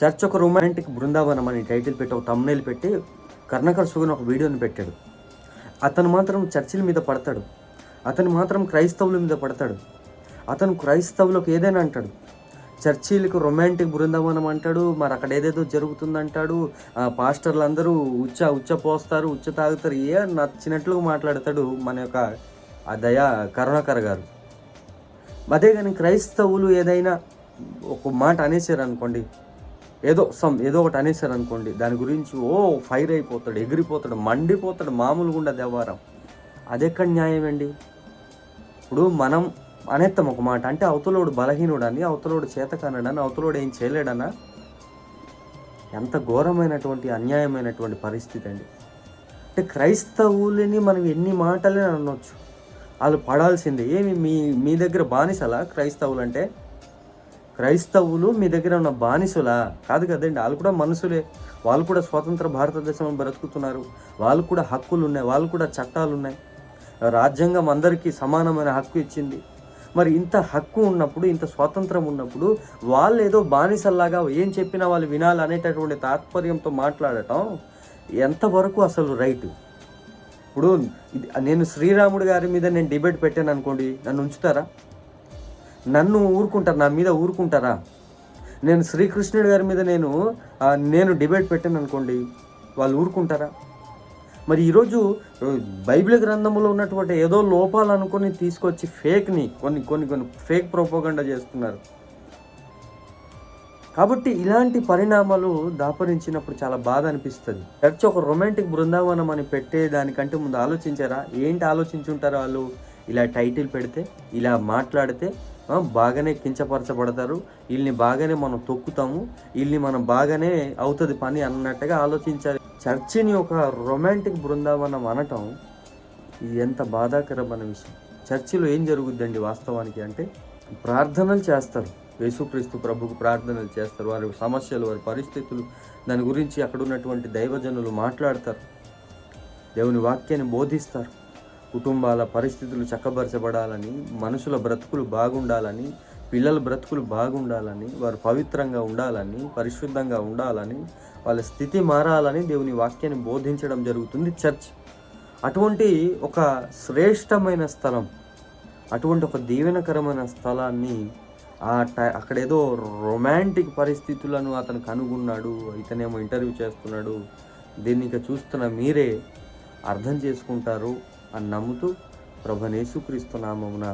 Church ఒక romantic Brindavanam అని title పెట్టి ఒక తమ్నైల్ పెట్టి కర్ణకర్ సుగన్ ఒక వీడియోని పెట్టాడు. అతను మాత్రం చర్చిల మీద పడతాడు. అతను మాత్రం క్రైస్తవుల మీద పడతాడు. అతను క్రైస్తవులకు ఏదైనా అంటాడు. చర్చీలకు రొమాంటిక్ బృందావనం అంటాడు మరి అక్కడ ఏదేదో జరుగుతుందంటాడు ఆ పాస్టర్లు అందరూ ఉచ్చ ఉచ్చ పోస్తారు ఉచ్చ తాగుతారు ఏ నచ్చినట్లుగా మాట్లాడతాడు మన యొక్క ఆ దయా కరుణాకర్ గారు. అదే కానీ క్రైస్తవులు ఏదైనా ఒక మాట అనేసారు అనుకోండి ఏదో సమ్ ఏదో ఒకటి అనేసారు అనుకోండి. దాని గురించి ఓ ఫైర్ అయిపోతాడు ఎగిరిపోతాడు మండిపోతాడు మామూలుగా ఉండదు వ్యవహారం అదెక్కడ న్యాయం అండి? ఇప్పుడు మనం అనేత్తాం ఒక మాట అంటే అవతలోడు బలహీనుడని అవతలోడు చేతకానడని అవతలోడు ఏం చేయలేడనా? ఎంత ఘోరమైనటువంటి అన్యాయమైనటువంటి పరిస్థితి అండి. అంటే క్రైస్తవులని మనం ఎన్ని మాటలే అనొచ్చు. వాళ్ళు పడాల్సిందే ఏమి మీ మీ దగ్గర బానిసలా క్రైస్తవులు అంటే క్రైస్తవులు మీ దగ్గర ఉన్న బానిసులా? కాదు కదండి వాళ్ళు కూడా మనుషులే. వాళ్ళు కూడా స్వతంత్ర భారతదేశంలో బ్రతుకుతున్నారు. వాళ్ళు కూడా హక్కులు ఉన్నాయి వాళ్ళు కూడా చట్టాలు ఉన్నాయి రాజ్యాంగం అందరికీ సమానమైన హక్కు ఇచ్చింది. మరి ఇంత హక్కు ఉన్నప్పుడు ఇంత స్వాతంత్రం ఉన్నప్పుడు వాళ్ళు ఏదో బానిసల్లాగా ఏం చెప్పినా వాళ్ళు వినాలి అనేటటువంటి తాత్పర్యంతో మాట్లాడటం ఎంతవరకు అసలు రైట్? ఇప్పుడు నేను శ్రీరాముడు గారి మీద నేను డిబేట్ పెట్టాను అనుకోండి నన్ను ఉంచుతారా? నన్ను ఊరుకుంటారు నా మీద ఊరుకుంటారా? నేను శ్రీకృష్ణుడి గారి మీద నేను నేను డిబేట్ పెట్టాను అనుకోండి వాళ్ళు ఊరుకుంటారా? మరి ఈరోజు బైబిల్ గ్రంథంలో ఉన్నటువంటి ఏదో లోపాలు అనుకొని తీసుకొచ్చి ఫేక్ని కొన్ని కొన్ని కొన్ని ఫేక్ ప్రోపోగండా చేస్తున్నారు. కాబట్టి ఇలాంటి పరిణామాలు దాపరించినప్పుడు చాలా బాధ అనిపిస్తుంది. చర్చ్ ఒక రొమాంటిక్ బృందావనం అని పెట్టే దానికంటే ముందు ఆలోచించారా? ఏంటి ఆలోచించుంటారు వాళ్ళు? ఇలా టైటిల్ పెడితే ఇలా మాట్లాడితే బాగానే కించపరచబడతారు. వీళ్ళని బాగానే మనం తొక్కుతాము. వీళ్ళని మనం బాగానే అవుతుంది పని అన్నట్టుగా ఆలోచించాలి. చర్చిని ఒక రొమాంటిక్ బృందావనం అనటం ఇది ఎంత బాధాకరమైన విషయం. చర్చిలో ఏం జరుగుద్దండి వాస్తవానికి అంటే ప్రార్థనలు చేస్తారు. యేసుక్రీస్తు ప్రభుకు ప్రార్థనలు చేస్తారు. వారి సమస్యలు వారి పరిస్థితులు దాని గురించి అక్కడ ఉన్నటువంటి దైవజనులు మాట్లాడతారు. దేవుని వాక్యాన్ని బోధిస్తారు. కుటుంబాల పరిస్థితులు చక్కబరచబడాలని మనుషుల బ్రతుకులు బాగుండాలని పిల్లల బ్రతుకులు బాగుండాలని వారు పవిత్రంగా ఉండాలని పరిశుద్ధంగా ఉండాలని వాళ్ళ స్థితి మారాలని దేవుని వాక్యాన్ని బోధించడం జరుగుతుంది చర్చ్. అటువంటి ఒక శ్రేష్టమైన స్థలం అటువంటి ఒక దీవెనకరమైన స్థలాన్ని ఆ టై అక్కడేదో రొమాంటిక్ పరిస్థితులను అతను కనుగొన్నాడు ఇతనేమో ఇంటర్వ్యూ చేస్తున్నాడు దీన్ని ఇక చూస్తున్న మీరే అర్థం చేసుకుంటారు. అని నమ్ముతూ ప్రభనేసుక్రీస్తు నామమున